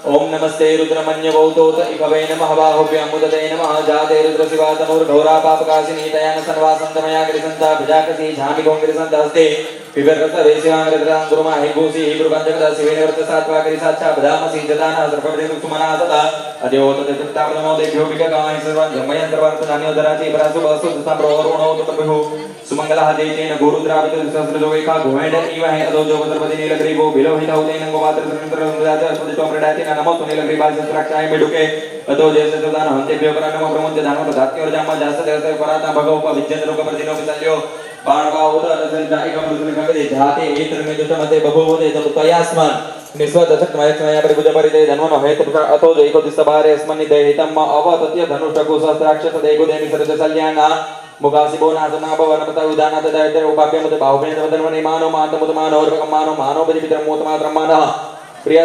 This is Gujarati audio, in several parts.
ओम नमस्ते रुद्रमन्यवौतोत इकवै नमः बाहुभ्यमुदते नमः जाते रुद्रशिवातनुर्घोरा पापकाशिनी तयान सन्वासन्तमया कृसन्ता भिजाकसी झामि गोङ्गिरिसन्त हस्ते विवर्गत वेशिवाङ्गृतां गुरुमा हिभूषि हिब्रुपञ्चकता शिवेनवर्तसात्वा करिसाच्छा बधामसि जदानः सर्वपदेषु सुमना सदा अद्योततितापनमो देभ्यो विगगामि सर्वान् धर्मयन्तर्वर्तनान्योदराचि परासु वसु दस्तां प्रवरुणो तुतभिः सुमङ्गलः देतेन गुरुद्रावित सहस्रजो वेखा घोमेड इव है अदो जो सर्वति नीलग्रीवो विलोहित उदेन गोमात्र संतर संदात अस्मदितो प्रडाति नमो सुनीलग्रीवा सहस्राक्षाय मिडुके अदो जैसे सदान हन्तेभ्यो पर नमो प्रमुद्य धानो धात्योर जामा जास देवते पराता भगवो विजयेन्द्र लोक प्रतिनो विसल्यो बाणवा उदर संजायकम रुद्र कपदे जाते एतर में दुष्ट मते बभूवते तम तयास्मान निस्वदशक मयक्षमया परिभुज परिते धन्वनो हेत अतो जैको दिसबारे अस्मनि देहितम अवतत्य धनुष्टकु सहस्राक्षत ಮುಗಾಸಿಬೋನಾಥನಾಭವನಪತ ವಿಧಾನದ ಉಪಾಪ್ಯ ಮತ್ತು ಬಾಹುಪೇಂದ್ರ ಮಾನೋ ಮಾತ ಮುತ ಮಾನೋ ಮಾನೋ ಬಜಿ ಪಿತರ ಮೂತ ಮಾತ್ರ ಮಾನಃ ಪ್ರಿಯ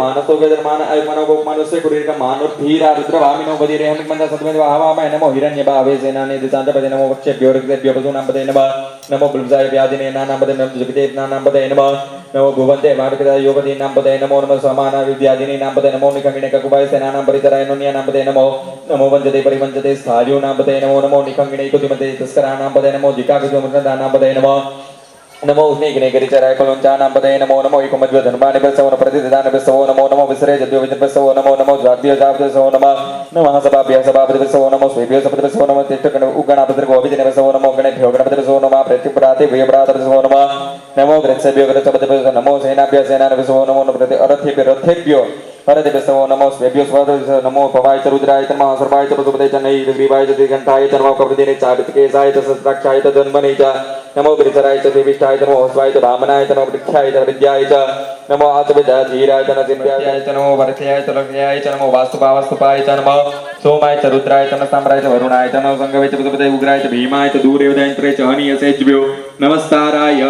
ಮಾನಸೋಗಜರ್ಮಾನ ಅಭಿಮನೋಪಮಾನಸ್ಯ ಕುರಿರಿತಮಾನೋ ಧೀರಾರುದ್ರ ವಾಮಿನೋ ಬದಿರೆ ಹಮಿಮಂದ ಸತ್ಮೇದ ವಾಹವಾಮಯ ನಮೋ ಹಿರಣ್ಯ ಭಾವೇ ಸೇನಾನೇ ದಿತಾಂತಪದೆ ನಮೋ ವಕ್ಷೇಭ್ಯೋ ಋಗ್ದೇಭ್ಯೋ ಪಶೂನಾಂಪದೆ ನಮ ನಮೋ ಬುಲ್ಸಾಯ ವ್ಯಾಧಿನೇ ನಾನಾಂಪದೆ ನಮ ಜಗದೇ ನಾನಾಂಪದೆ ನಮ ನಮೋ ಭುವಂತೆ ಮಾರ್ಗದ ಯೋಗದಿ ನಾಂಪದೆ ನಮೋ ನಮ ಸಮಾನ ವಿದ್ಯಾಧಿನೇ ನಾಂಪದೆ ನಮೋ ನಿಕಮಿಣೆ ಕಕುಬಾಯ ಸೇನಾನಾಂ ಪರಿತರಾಯನೋನ್ಯ ನಾಂಪದೆ ನಮೋ ನಮೋ ವಂಜತೆ ಪರಿವಂಜತೆ ಸ್ಥಾರ್ಯೋ ನಾಂಪದೆ ನಮೋ ನಮೋ ನಿಕಂಗಿಣೆ ಕುತಿಮತೆ ತಸ್ಕರಾನಾಂಪದೆ ನಮೋ ಜಿಕಾವಿದು ಮೃತದಾನಾಂಪದೆ ನಮೋ नमो निखङ्गिने ककुबाय सेनानां परितराय नुन्यानां पदे नमो नमो वञ्जते परिवञ्जते स्थार्यूनां पदे नमो नमो निखङ्गिने कुतिमते तस्कराणां पदे नमो जिकाविद्वमृतदानां पदे नमः नमो उस्नेगिने गिरिचराय फलोञ्चानां पदे नमो नमो इकुमज्व धर्माणि बसवो न प्रतिदान बसवो नमो नमो विसरे जद्यो विजन बसवो नमो नमो जात्यो जाप बसवो పరదివసో నమో స్వేభ్యో స్వరదివసో నమో పవాయత రుద్రాయ తమ సర్వాయత ప్రతుపదేత నై గ్రీవాయత దిగంఠాయ తమ కపృదిని చారిత కేశాయ తస్రాక్షాయ తన్మనీత నమో గ్రిచరాయ తేవిష్టాయ తమో స్వాయ రామనాయ తమ వృక్షాయ తృద్యాయ చ నమో ఆతవిద ధీరాయ తన దివ్యాయ చ నమో వరక్షయాయ చ లక్ష్యాయ చ నమో వాస్తుపావస్తుపాయ చ నమో సోమాయ చ రుద్రాయ తమ సామ్రాయ చ వరుణాయ తమ సంగవైత ప్రతుపదే ఉగ్రాయ చ భీమాయ చ దూరేవదాయ త్రే చ హనీయసేజ్భ్యో నమస్కారాయ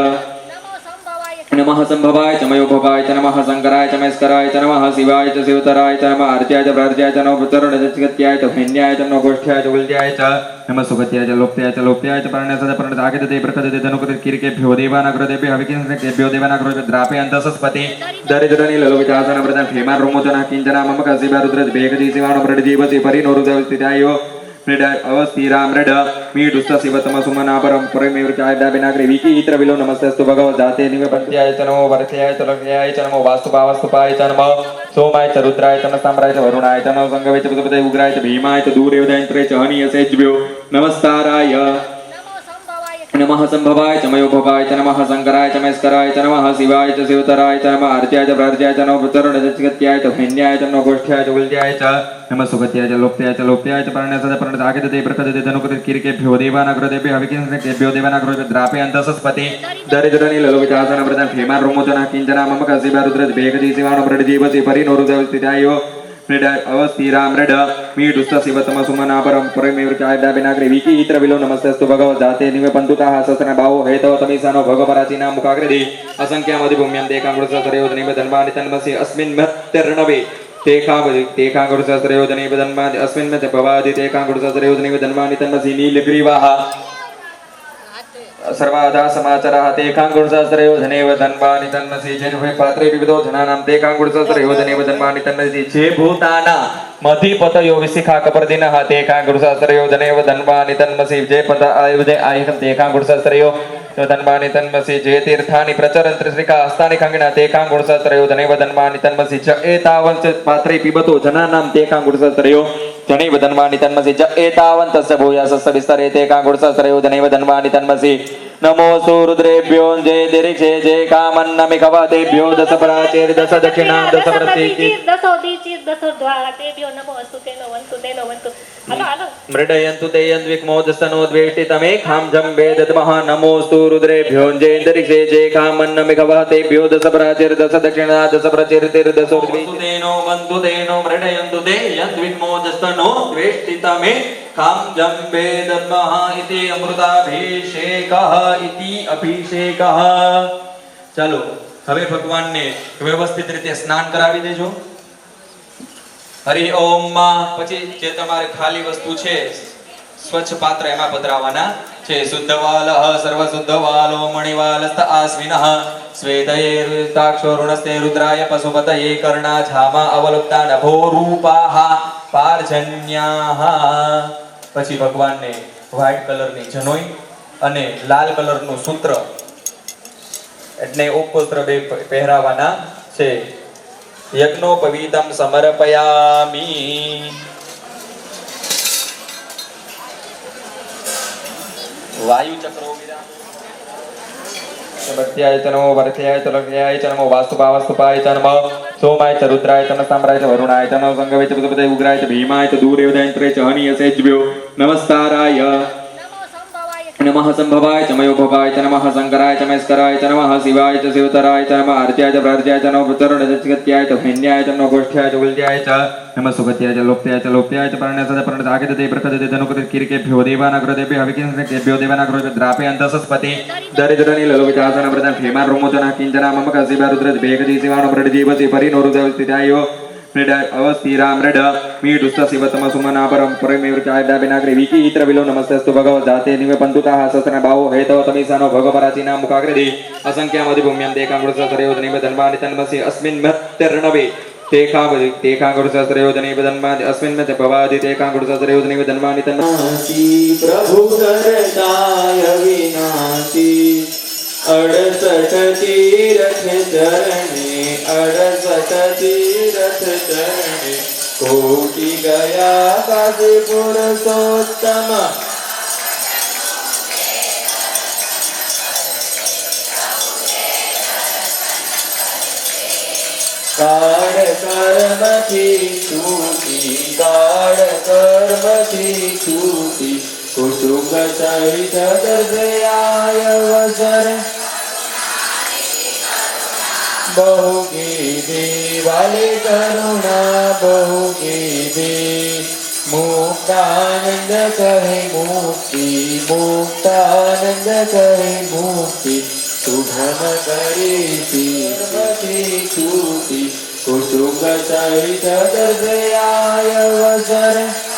નમઃ સંભવાય ચ મયો ભવાય ચ નમઃ શંકરાય ચ મહેશ્વરાય ચ નમઃ શિવાય ચ શિવતરાય ચ નમઃ આર્ત્યાય ચ પ્રાર્ત્યાય ચ નમઃ પુત્રણ ચ જગત્યાય ચ ભૈન્યાય ચ નમઃ ગોષ્ઠ્યાય ચ ઉલ્યાય ચ નમઃ સુગત્યાય ચ લોપ્યાય ચ લોપ્યાય ચ પરણે સદ પરણે આગત દે પ્રકૃત દે ધનુકૃત કિરકેભ્યો દેવાનાગ્ર દેભ્ય હવિકિન દેભ્યો દેવાનાગ્ર દ્રાપે અંતસસ્પતિ દરિદ્રની લલો વિચાસન પ્રદાન ફેમાન રોમોચના કિંજના મમક શિવા રુદ્ર ભેગજી શિવાણો પ્રણજીવસી પરિનો રુદ્ર સ્થિતાયો ಮಿಡ ಅವ ಶ್ರೀರಾಮ್ ರೆಡ ಮೀ ದುಷ್ಟ ಶಿವ ತಮ ಸುಮನ ಪರಂ ಪರಮೇವೃಚಾಯ ಬಿನಾಗ್ರಿ ವಿಕಿ ಈತ್ರ ವಿಲೋ ನಮಸ್ತಸ್ತು ಭಗವ ಜಾತೆ ನಿವ ಪಂತ್ಯಾಯ ಚ ನಮೋ ವರಸ್ಯಾಯ ಚ ಲಕ್ಷ್ಯಾಯ ಚ ನಮೋ ವಾಸ್ತು ಭಾವಸ್ತುಪಾಯ ಚ ನಮೋ ಸೋಮಾಯ ಚ ರುದ್ರಾಯ ಚ ಸಾಮ್ರಾಯ નમઃ સંભવાય ચ મયો ભવાય ચ નમઃ શંકરાય ચ મહેશ્વરાય ચ નમઃ શિવાય ચ શિવતરાય ચ નમઃ આર્ત્યાય ચ પ્રાર્ત્યાય ચ નો પુતરણ ચ જગત્યાય ચ ભૈન્યાય ચ નો ગોષ્ઠ્યાય ચ ઉલ્દ્યાય ચ નમઃ સુગત્યાય ચ લોપ્યાય ચ લોપ્યાય ચ પરણે સદ પરણે આગે તે પ્રકૃતિ તે ધનુકૃત કીર્કેભ્યો દેવાના કૃતેભ્ય હવિકિંસને કેભ્યો દેવાના કૃત દ્રાપે અંધસસ્પતિ દરિદ્રની લલો વિચાસન પ્રદાન ભેમાર રોમોચના કિંજના ભેગ શિવા રુદ્ર ભેગજી શિવાનો પ્રણજીવસી પરિનો રુદ્ર સ્થિતાયો శ్రీరామ్ రెడ్ మీ దుష్ట శివతమ సుమనాపరం పురమేవృచాడాభినాగ్రి వికి ఇతర విలో నమస్తస్తు భగవదాతే నిమ పండుతా ససన భావో హేతవ తమీసానో భోగపరాచీనా ముఖాగ్రది అసంఖ్యామధిభూమ్యం దేకాంగుడసరయోజనే ధన్వాని తన్మసి అస్మిన్ మత్తర్ణవే తేకాంగుడసరయోజనే ధన్వాని అస్మిన్ మత్ భవాది తేకాంగుడసరయోజనే ధన్వాని తన్మసి నీలగ్రీవాహ जाते निवपन्तुताः सहस्रभावो हेतव तमीसानो भगवराचिनां मुखाकृति असङ्ख्यमधिभूम्यं देकाङ्गुरुसहस्रयोजनैव धन्वानि तन्मसि अस्मिन् मत्यर्णवे तेकाङ्गुरुसहस्रयोजनैव धन्वानि अस्मिन् मध्य भवादि तेकाङ्गुरुसहस्रयोजनैव धन्वानि तन्मसि नीलग्रीवाः सर्वाधा समाचाराः तेकाङ्गुरुसहस्रयोजनेव धन्वानि तन्मसि जनुभे पात्रे विविधो जनानां तेकाङ्गुरुसहस्रयोजनेव धन्वानि యోధన్మాని తన్మసి జయ తీర్థాని ప్రచరన్ త్రిశ్రిక హస్తాని కంగిణ తేకాం గుణసత్రయో జనైవ ధన్మాని తన్మసి జ ఏ తావంత పాత్రై పిబతో జనానాం తేకాం గుణసత్రయో జనైవ ధన్మాని తన్మసి జ ఏ తావంత సభూయాసస్త విస్తరే తేకాం గుణసత్రయో జనైవ ధన్మాని తన్మసి నమో సూరుద్రేభ్యో జయ దిరిక్షే జయ కామన్నమి కవతేభ్యో దశ పరాచేర్ దశ దక్షిణాం దశ ప్రతి దశోదీచి దశోద్వార తేభ్యో నమో అస్తు తేనో వంతు తేనో వంతు મૃડયંતુ દયંત વિક્મોદસનો દ્વેષ્ટિ તમે ખામ જમ વેદત મહા નમોસ્તુ રુદ્રેભ્યો જૈન્દ્રિક્ષે જે ખામન્ન મેઘવા તેભ્યો દસ પ્રાચીર દસ દક્ષિણા દસ પ્રચીર તીર દસો તેનો બંતુ તેનો મૃડયંતુ દયંત વિક્મોદસનો દ્વેષ્ટિ તમે ખામ જમ વેદત મહા ઇતિ અમૃતાભિષેકઃ ઇતિ અભિષેકઃ. ચાલો હવે ભગવાનને વ્યવસ્થિત રીતે સ્નાન કરાવી દેજો. હરિ ઓમમાં. પછી જે તમારે ખાલી વસ્તુ છે, સ્વચ્છ પાત્ર એમાં પધરાવાના છે. શુદ્ધવાલ સર્વ શુદ્ધવાલો મણિવાલ આસ્વિનઃ શ્વેતયેરુતાક્ષો ઋણસ્તે રુદ્રાય પશુપતયે કર્ણા ઝામા અવલુપ્તા નભો રૂપાહ. પાર્જન્યાહ. પછી ભગવાનને વ્હાઇટ કલરની જનોઈ અને લાલ કલરનું સૂત્ર, એટલે ઉપપુત્ર બે પહેરાવાના છે. યજ્ઞોપવીતમ સમર્પયામી. વાયુ ચક્રો ભક્ત્યાય ચ નમો વરથ્યાય ચ લગ્યાય ચ નમો વાસ્તુપાવસ્તુપાય ચ નમો. સોમાય ચ નમસ્કારાય. નમો સંભવાય નમઃ સંભવાય ચ મયોભવાય ચ નમઃ શંકરાય ચ મહેશ્વરાય ચ નમઃ શિવાય ચ શિવતરાય નમઃ અર્ચ્યાય ચ પ્રાર્ચ્યાય ચ ચ ભૈન્યાય ચ નમઃ ગોષ્ઠ્યાય ચ નમઃ સુગત્યાય લોપ્યાય ચ લોપ્યાય ચ પરણ્ય સદ પરણ્ય આગતે પ્રકૃતિ ધનુકૃત કિરીકેભ્યો દેવાનાગ્રદેભ્ય હવિકિંસનેભ્યો દેવાનાગ્રહ દ્રાપે અંતસસ્પતિ દરિદ્રની લલો વિચાસન પ્રદાન ફેમા રોમોચના કિંચના મમ કસિબા રુદ્ર ભેગજી શિવાણો પ્રડ જીવસી પરિનોરુદેવ સ્થિતાયો મૃડ અવસ્થિરા મૃડ મીડુસ્ત શિવતમ સુમના પરમ પરમેવ ચાયડા બિનાગ્રી વિકી ઇત્ર વિલો નમસ્તસ્તુ ભગવ જાતે નિવે પંતુતા સસ્ત્ર ભાવો હેતવ તમિસાનો ભગવરાચિના મુખાગ્રદી અસંખ્યમ અધિભૂમ્યમ દેકાંગુળ સસરયોદ નિવે ધન્માનિ તન્મસી અસ્મિન મત્યર્ણવે તેખાંગુળ તેખાંગુળ સસરયોદ નિવે ધન્માનિ અસ્મિન મત ભવાદિ અડસઠ તીરથ ચરણે અડસઠ તીરથ ચરણે કોટી ગયા કાશી પુરુષોત્તમ કાળ કર્મથી છૂટી, કાળ કર્મથી છૂટી. कुसुमचैतदर्दयाय वसर बहुगीदे वले करुणा बहुगीदे मुक्तानन्द करे मुक्ति बहुगी बहुगे भूति भूक्ह भूति दर्बयाय वसर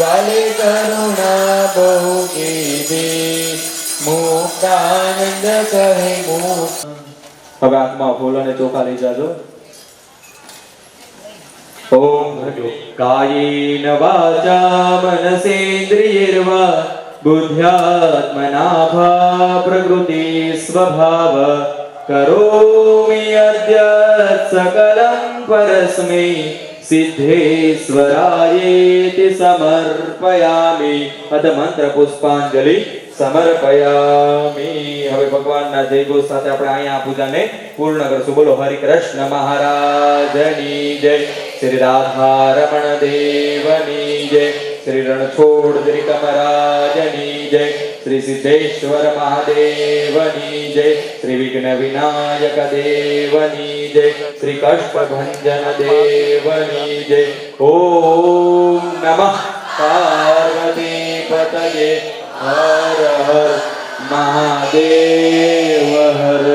વાલી કરુણા બહુ કીધી મુક્તાનંદ કહે મુક્ત હવે આત્મા ફૂલ અને ચોખા લઈ જાજો. ઓમ કાયેન વાચા મનસેન્દ્રિયર્વા બુદ્ધ્યાત્મના પ્રકૃતિ સ્વભાવ. કરોમિ અદ્ય સકલં પરસ્મૈ સિદ્ધેશ્વરાયેતિ સમર્પયામિ અથ મંત્ર પુષ્પાંજલિ સમર્પયામિ હવે ભગવાનના જયઘોષ સાથે આપણે અહીંયા પૂજાને પૂર્ણ કરશું બોલો હરિ કૃષ્ણ મહારાજની જય શ્રી રાધારમણ દેવની જય શ્રી રણછોડ ત્રિકમ રાજની જય શ્રી સિદ્ધેશ્વર મહાદેવની જય શ્રી વિઘ્ન વિનાયક દેવની જય શ્રી કષ્ટભંજન દેવની જય ઓમ નમઃ પાર્વતી પતયે હર હર મહાદેવ હર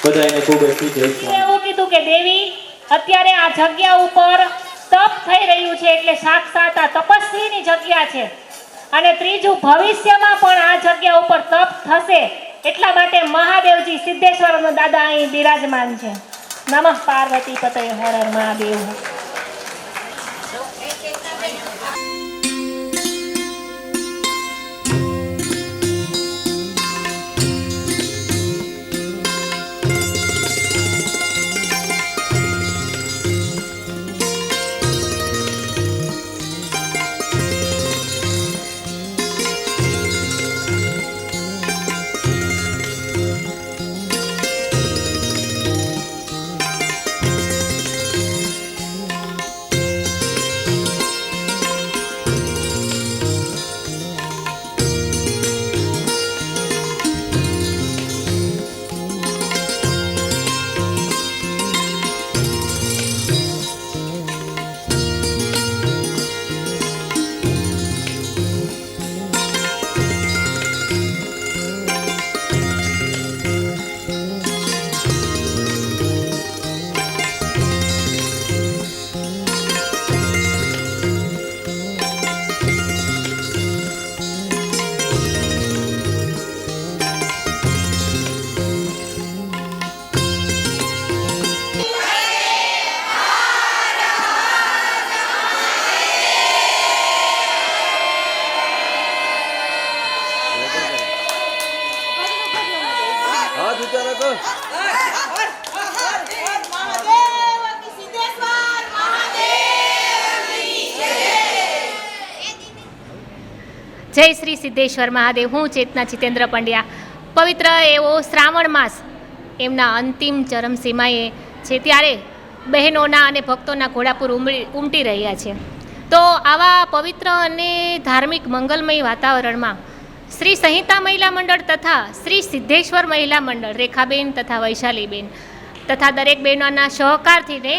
બધાને ખૂબ એટલી જય શ્રી એવું કીધું કે દેવી અત્યારે આ જગ્યા ઉપર તપ થઈ રહ્યું છે એટલે સાક્ષાત આ તપસ્વીની જગ્યા છે. અને ત્રીજું, ભવિષ્યમાં પણ આ જગ્યા ઉપર તપ થશે એટલા માટે મહાદેવજી સિદ્ધેશ્વરનો દાદા અહીં બિરાજમાન છે. નમઃ પાર્વતી પતય હર મહાદેવ. જય શ્રી સિદ્ધેશ્વર મહાદેવ. હું ચેતના જીતેન્દ્ર પંડ્યા. પવિત્ર એવો શ્રાવણ માસ એમના અંતિમ ચરમસીમાએ છે ત્યારે બહેનોના અને ભક્તોના ઘોડાપુર ઉમડી ઉમટી રહ્યા છે. તો આવા પવિત્ર અને ધાર્મિક મંગલમય વાતાવરણમાં શ્રી સંહિતા મહિલા મંડળ તથા શ્રી સિદ્ધેશ્વર મહિલા મંડળ, રેખાબેન તથા વૈશાલીબેન તથા દરેક બહેનોના સહકારથીને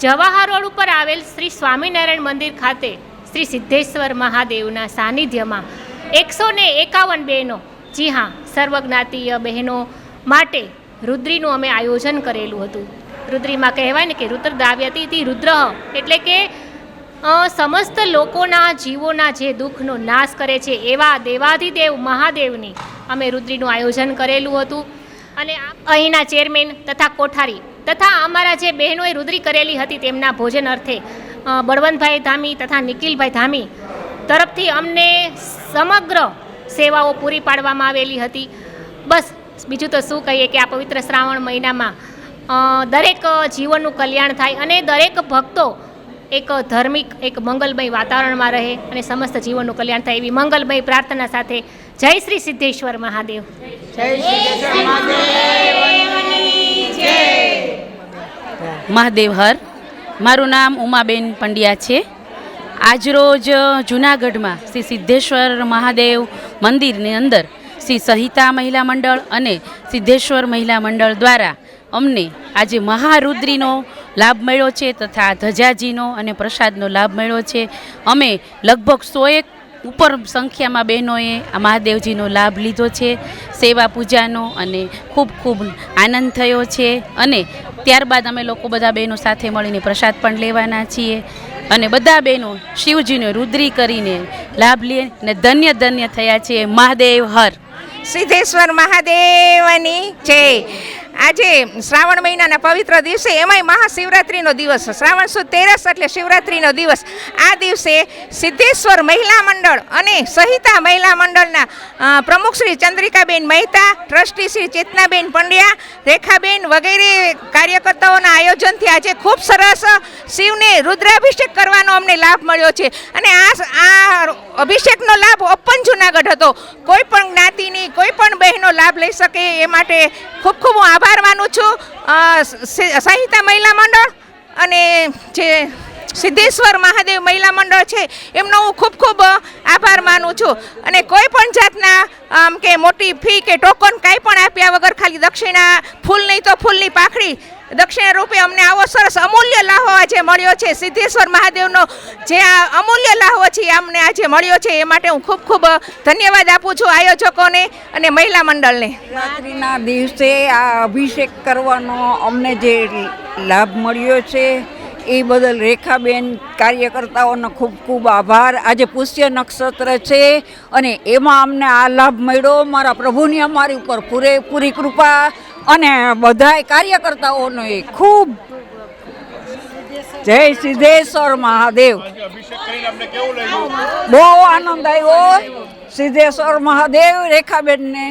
જવાહર રોડ ઉપર આવેલ શ્રી સ્વામિનારાયણ મંદિર ખાતે શ્રી સિદ્ધેશ્વર મહાદેવના સાનિધ્યમાં એકસો ને એકાવન બહેનો, જી હા, સર્વજ્ઞાતીય બહેનો માટે રુદ્રીનું અમે આયોજન કરેલું હતું. રુદ્રીમાં કહેવાય ને કે રુદ્ર દ્રાવ્યતિથી રુદ્ર એટલે કે સમસ્ત લોકોના જીવોના જે દુઃખનો નાશ કરે છે, એવા દેવાધિદેવ મહાદેવની અમે રુદ્રીનું આયોજન કરેલું હતું. અને અહીંના ચેરમેન તથા કોઠારી તથા અમારા જે બહેનોએ રુદ્રી કરેલી હતી તેમના ભોજન અર્થે બળવંતભાઈ ધામી તથા નિખિલભાઈ ધામી તરફથી અમને સમગ્ર સેવાઓ પૂરી પાડવામાં આવેલી હતી. બસ, બીજું તો શું કહીએ કે આ પવિત્ર શ્રાવણ મહિનામાં દરેક જીવનનું કલ્યાણ થાય અને દરેક ભક્તો એક ધાર્મિક એક મંગલમય વાતાવરણમાં રહે અને સમસ્ત જીવનનું કલ્યાણ થાય એવી મંગલમય પ્રાર્થના સાથે જય શ્રી સિદ્ધેશ્વર મહાદેવ. મહાદેવ. હર. મારું નામ ઉમાબેન પંડ્યા છે. આજરોજ જૂનાગઢમાં શ્રી સિદ્ધેશ્વર મહાદેવ મંદિરની અંદર શ્રી સહિતા મહિલા મંડળ અને સિદ્ધેશ્વર મહિલા મંડળ દ્વારા અમને આજે મહારુદ્રીનો લાભ મળ્યો છે તથા ધજાજીનો અને પ્રસાદનો લાભ મળ્યો છે. અમે લગભગ સોએક ઉપર સંખ્યામાં બહેનોએ આ મહાદેવજીનો લાભ લીધો છે. સેવા પૂજાનો અને ખૂબ ખૂબ આનંદ થયો છે અને ત્યારબાદ અમે લોકો બધા બહેનો સાથે મળીને પ્રસાદ પણ લેવાના છીએ અને બધા બહેનો શિવજીને રુદ્રી કરીને લાભ લે ને ધન્ય ધન્ય થયા છે. મહાદેવ હર. સિદ્ધેશ્વર મહાદેવની જય. આજે શ્રાવણ મહિનાના પવિત્ર દિવસે, એમાંય મહાશિવરાત્રિનો દિવસ શ્રાવણ સુદ તેરસ એટલે શિવરાત્રિનો દિવસ. આ દિવસે સિદ્ધેશ્વર મહિલા મંડળ અને સહિતા મહિલા મંડળના પ્રમુખ શ્રી ચંદ્રિકાબેન મહેતા, ટ્રસ્ટી શ્રી ચેતનાબેન પંડ્યા, રેખાબેન વગેરે કાર્યકર્તાઓના આયોજનથી આજે ખૂબ સરસ શિવને રુદ્રાભિષેક કરવાનો અમને લાભ મળ્યો છે. અને આ આ અભિષેકનો લાભ ઓપન જુનાગઢ હતો. કોઈ પણ જ્ઞાતિની, કોઈ પણ બહેનો લાભ લઈ શકે એ માટે ખૂબ ખૂબ આભાર માનું છું. સહિતા મહિલા મંડળ અને જે સિદ્ધેશ્વર મહાદેવ મહિલા મંડળ છે, એમનો હું ખૂબ ખૂબ આભાર માનું છું. અને કોઈ પણ જાતના, આમ કે મોટી ફી કે ટોકન કાંઈ પણ આપ્યા વગર ખાલી દક્ષિણા ફૂલ નહીં તો ફૂલની પાખડી દક્ષિણા રૂપે અમને આવો સરસ અમૂલ્ય લાહો આજે મળ્યો છે. સિદ્ધેશ્વર મહાદેવનો જે આ અમૂલ્ય લાહો છે એ અમને આજે મળ્યો છે. એ માટે હું ખૂબ ખૂબ ધન્યવાદ આપું છું આયોજકોને અને મહિલા મંડળને. રાત્રિના દિવસે આ અભિષેક કરવાનો અમને જે લાભ મળ્યો છે, એ બદલ રેખાબેન કાર્યકર્તાઓનો ખૂબ ખૂબ આભાર. આજે પુષ્ય નક્ષત્ર છે અને એમાં અમને આ લાભ મળ્યો. મારા પ્રભુની અમારી ઉપર પૂરેપૂરી કૃપા અને બધાય કાર્યકર્તાઓનો એ ખૂબ જય સિદ્ધેશ્વર મહાદેવ. બહુ આનંદ આવ્યો સિદ્ધેશ્વર મહાદેવ રેખાબેનને.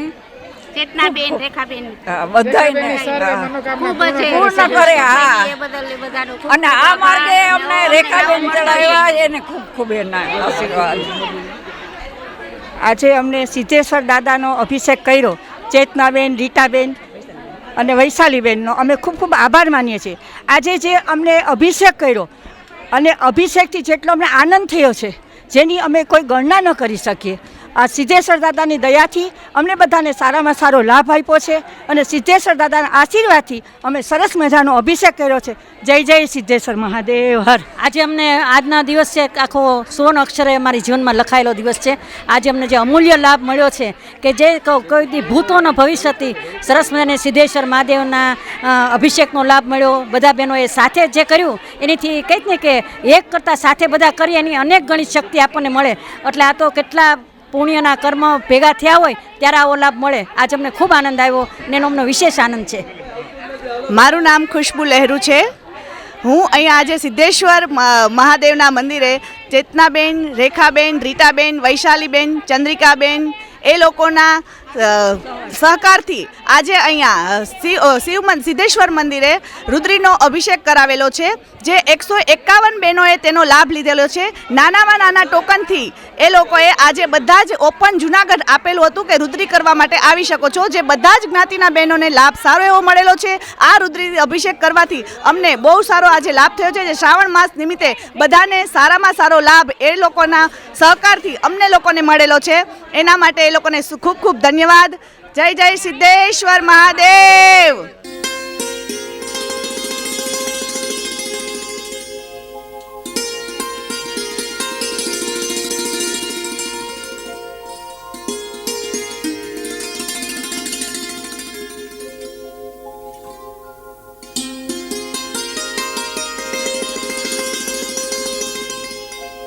અને આ માર્ગે અમને રેખાબેન ચડાવ્યા એને ખૂબ ખૂબ એના આશીર્વાદ. આજે અમને સિદ્ધેશ્વર દાદાનો અભિષેક કર્યો. ચેતનાબેન રીટાબેન અને વૈશાલીબેનનો અમે ખૂબ ખૂબ આભાર માનીએ છીએ. આજે જે અમને અભિષેક કર્યો અને અભિષેકથી જેટલો અમને આનંદ થયો છે, જેની અમે કોઈ ગણના ન કરી શકીએ આ સિદ્ધેશ્વર દાદાની દયાથી અમને બધાને સારામાં સારો લાભ આપ્યો છે અને સિદ્ધેશ્વર દાદાના આશીર્વાદથી અમે સરસ મજાનો અભિષેક કર્યો છે. જય જય સિદ્ધેશ્વર મહાદેવ. હર. આજે અમને આજના દિવસ છે આખો સોન અક્ષરે અમારી જીવનમાં લખાયેલો દિવસ છે. આજે અમને જે અમૂલ્ય લાભ મળ્યો છે કે જે કોઈ ભૂતોનો ભવિષ્યથી સરસ મજાને સિદ્ધેશ્વર મહાદેવના અભિષેકનો લાભ મળ્યો. બધા બહેનોએ સાથે જે કર્યું, એનીથી કંઈક ને કે એક કરતાં સાથે બધા કરીએ એની અનેક ગણી શક્તિ આપણને મળે. એટલે આ તો કેટલા પુણ્યના કર્મ ભેગા થયા હોય ત્યારે આવો લાભ મળે. આજે અમને ખૂબ આનંદ આવ્યો અને એનો અમને વિશેષ આનંદ છે. મારું નામ ખુશ્બુ લહેરુ છે. હું અહીંયા આજે સિદ્ધેશ્વર મહાદેવના મંદિરે ચેતનાબેન, રેખાબેન, રીતાબેન, વૈશાલીબેન, ચંદ્રિકાબેન એ લોકોના સહકારથી આજે અહીંયા શિવ સિદ્ધેશ્વર મંદિરે રુદ્રીનો અભિષેક કરાવેલો છે, જે એકસો એકાવન બહેનોએ તેનો લાભ લીધેલો છે. નાનામાં નાના ટોકનથી એ લોકોએ આજે બધા જ ઓપન જુનાગઢ આપેલું હતું કે રુદ્રી કરવા માટે આવી શકો છો, જે બધા જ જ્ઞાતિના બહેનોને લાભ સારો એવો મળેલો છે. આ રુદ્રી અભિષેક કરવાથી અમને બહુ સારો આજે લાભ થયો છે, જે શ્રાવણ માસ નિમિત્તે બધાને સારામાં સારો લાભ એ લોકોના સહકારથી અમને લોકોને મળેલો છે. એના માટે એ લોકોને ખૂબ ખૂબ ધન્યવાદ. જય જય સિદ્ધેશ્વર મહાદેવ